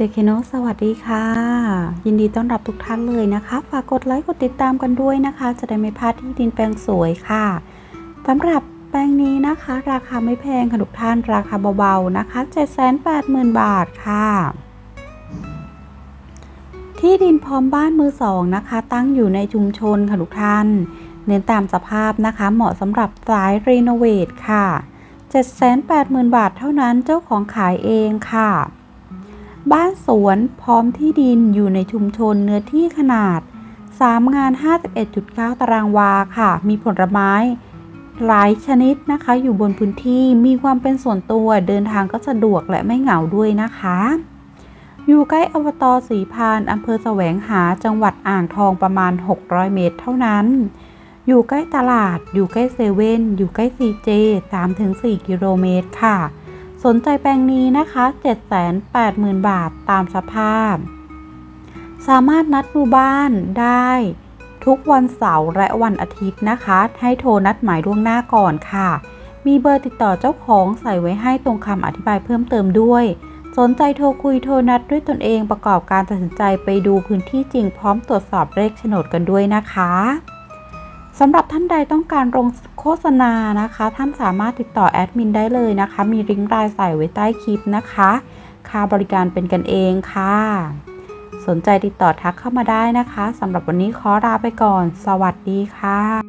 เจเคโนสวัสดีค่ะ ยินดีต้อนรับทุกท่านเลยนะคะ ฝากกดไลค์กดติดตามกันด้วยนะคะ จะได้ไม่พลาดที่ดินแปลงสวยค่ะสำหรับแปลงนี้นะคะ ราคาไม่แพงค่ะทุกท่านราคาเบาๆนะคะ 780,000 บาทค่ะ ที่ดินพร้อมบ้านมือสองนะคะ ตั้งอยู่ในชุมชนค่ะทุกท่าน เน้นตามสภาพนะคะ เหมาะสำหรับสายรีโนเวทค่ะ 780,000 บาทเท่านั้นเจ้าของขายเองค่ะ บ้านสวนพร้อมที่ดินอยู่ในชุมชนเนื้อที่ขนาด 3 งาน 51.9 ตารางวาค่ะ มีผลไม้ หลายชนิดนะคะ อยู่บนพื้นที่มีความเป็นส่วนตัวเดินทางก็สะดวกและไม่เหงาด้วยนะคะ อยู่ใกล้อบตสีพานอำเภอแสวงหาจังหวัดอ่างทองประมาณ 600 เมตรเท่านั้น อยู่ใกล้ตลาด อยู่ใกล้เซเว่นอยู่ใกล้ซีเจ3-4 กิโลเมตรค่ะ สนใจแปลงนี้นะคะ 780,000 บาทตามสภาพ สามารถนัดดูบ้านได้ทุกวันเสาร์และวันอาทิตย์นะคะ ให้โทรนัดหมายล่วงหน้าก่อนค่ะ มีเบอร์ติดต่อเจ้าของใส่ไว้ให้ตรงคำอธิบายเพิ่มเติมด้วย สนใจโทรคุยโทรนัดด้วยตนเองประกอบการตัดสินใจไปดูพื้นที่จริงพร้อมตรวจสอบเลขโฉนดกันด้วยนะคะ สำหรับท่านใดต้องการลงโฆษณานะคะ ท่านสามารถติดต่อแอดมินได้เลยนะคะ มีลิงก์รายใส่ไว้ใต้คลิปนะคะ ค่าบริการเป็นกันเองค่ะ สนใจติดต่อทักเข้ามาได้นะคะสำหรับวันนี้ขอลาไปก่อน สวัสดีค่ะ